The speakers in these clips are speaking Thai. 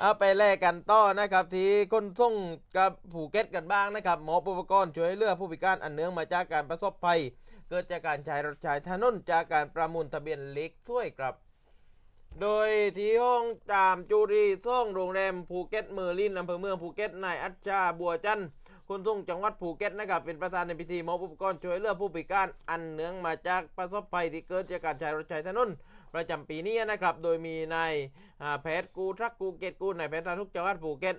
เอาไปแลกกันต่อนะครับ ที่คนส่งกับภูเก็ตกันบ้างนะครับ หมออุปกรณ์ช่วยเหลือผู้พิการอันเนื่องมาจากการประสบภัย เกิดจากการใช้รถใช้ถนนจากการประมูลทะเบียนเล็กช่วยครับ โดยที่ห้องตามจูรีส่งโรงแรมภูเก็ตเมอร์ลินอำเภอเมืองภูเก็ตนายอัจฉาบัวจันทร์คุณทุ่งจังหวัดภูเก็ตนะครับเป็นประธานในพิธีมอบอุปกรณ์ช่วยเหลือผู้พิการอันเนื่องมาจากประสบภัยที่เกิดจากการใช้รถใช้ถนน ประจำปีนี้นะครับ โดยมีนายแพทย์กูทรักกูเกตกูนายแพทย์สาธารณสุขจังหวัดภูเก็ต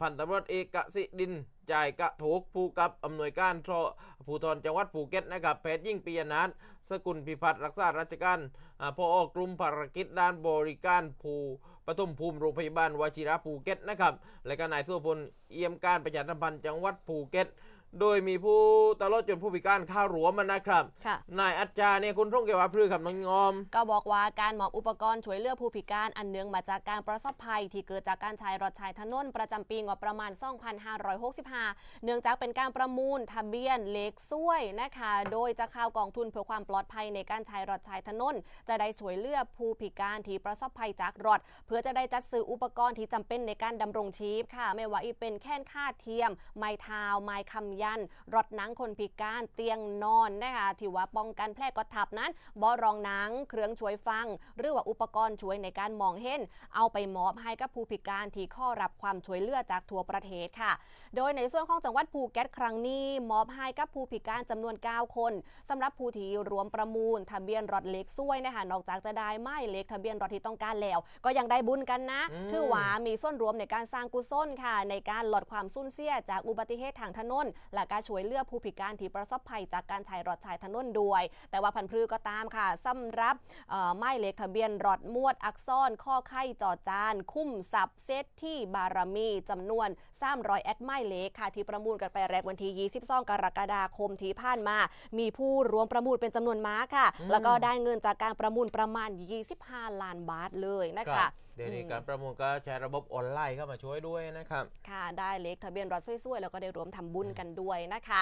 พันตำรวจเอกกสิดินจ่ายกระถูกผู้กับอำนวยการทรภูธรจังหวัดภูเก็ตนะครับแพทย์ยิ่งปียนัทสกุลพิพัฒน์รักษาราชการพออกลุ่มภารกิจด้านบริการผู้ปฐมภูมิโรงพยาบาลวชิระภูเก็ตนะครับและก็นายสุพลเอี่ยมการประชาสัมพันธ์จังหวัดภูเก็ต โดยมีผู้ตลอดจนผู้พิการเข้ารวมมันนะครับค่ะนายอัจจาเนี่ยคุณท่องเกี่ยวกับพรือกับน้องงอม ก็บอกว่าการมอบอุปกรณ์ช่วยเหลือผู้พิการอันเนื่องมาจากการประสบภัย ที่เกิดจากการใช้รถใช้ถนนประจำปีงบประมาณ 2565 เนื่องจากเป็นการประมูลทะเบียนเล็กซ้วยนะคะ โดยจะเข้ากองทุนเพื่อความปลอดภัยในการใช้รถใช้ถนนจะได้ช่วยเหลือผู้พิการที่ประสบภัยจากรถเพื่อจะได้จัดซื้ออุปกรณ์ที่จำเป็นในการดำรงชีพค่ะ ไม่ว่าอีเป็นแค่นค่าเทียม ไม้เท้าไม้คำยันรถหนังคนพิการเตียงนอนนะคะที่ว่าป้องกันแพร่กระทับนั้นบอรองหนังเครื่องช่วยฟัง หรือว่าอุปกรณ์ช่วยในการมองเห็น เอาไปมอบให้กับผู้พิการที่ข้อรับความช่วยเหลือจากทั่วประเทศค่ะ โดยในส่วนของจังหวัดภูเก็ตครั้งนี้ มอบให้กับผู้พิการจำนวน 9 คนสำหรับผู้ที่รวมประมูล ทะเบียนรถเล็กซ้วยนะคะนอกจากจะได้ไม้เล็กทะเบียนรถที่ต้องการแล้ว ก็ยังได้บุญกันนะอืมถือว่ามีส่วนรวมในการสร้างกุศลค่ะ ในการลดความสูญเสียจากอุบัติเหตุทางถนนและการช่วยเหลือผู้พิการที่ประสบภัยจากการใช้รถใช้ถนนด้วย แต่ว่าพันธุ์พืชก็ตามค่ะสำหรับเอ่อไม้เล็กทะเบียนรถมวดอักษรข้อไข่จอจาน คุ้มสับเซตที่บารมีจำนวน300แอดไม้เล็กค่ะที่ประมูลกันไปแรกวันที่22 กรกฎาคมที่ผ่านมา มีผู้รวมประมูลเป็นจำนวนมากค่ะอืมแล้วก็ได้เงินจากการประมูลประมาณ 25 ล้านบาทเลยนะคคะรับ เดี๋ยวนี้การประมูลก็ใช้ระบบออนไลน์เข้ามาช่วยด้วยนะครับ ค่ะ ได้เล็กทะเบียนรถสวยๆ แล้วก็ได้รวมทำบุญกันด้วยนะคะ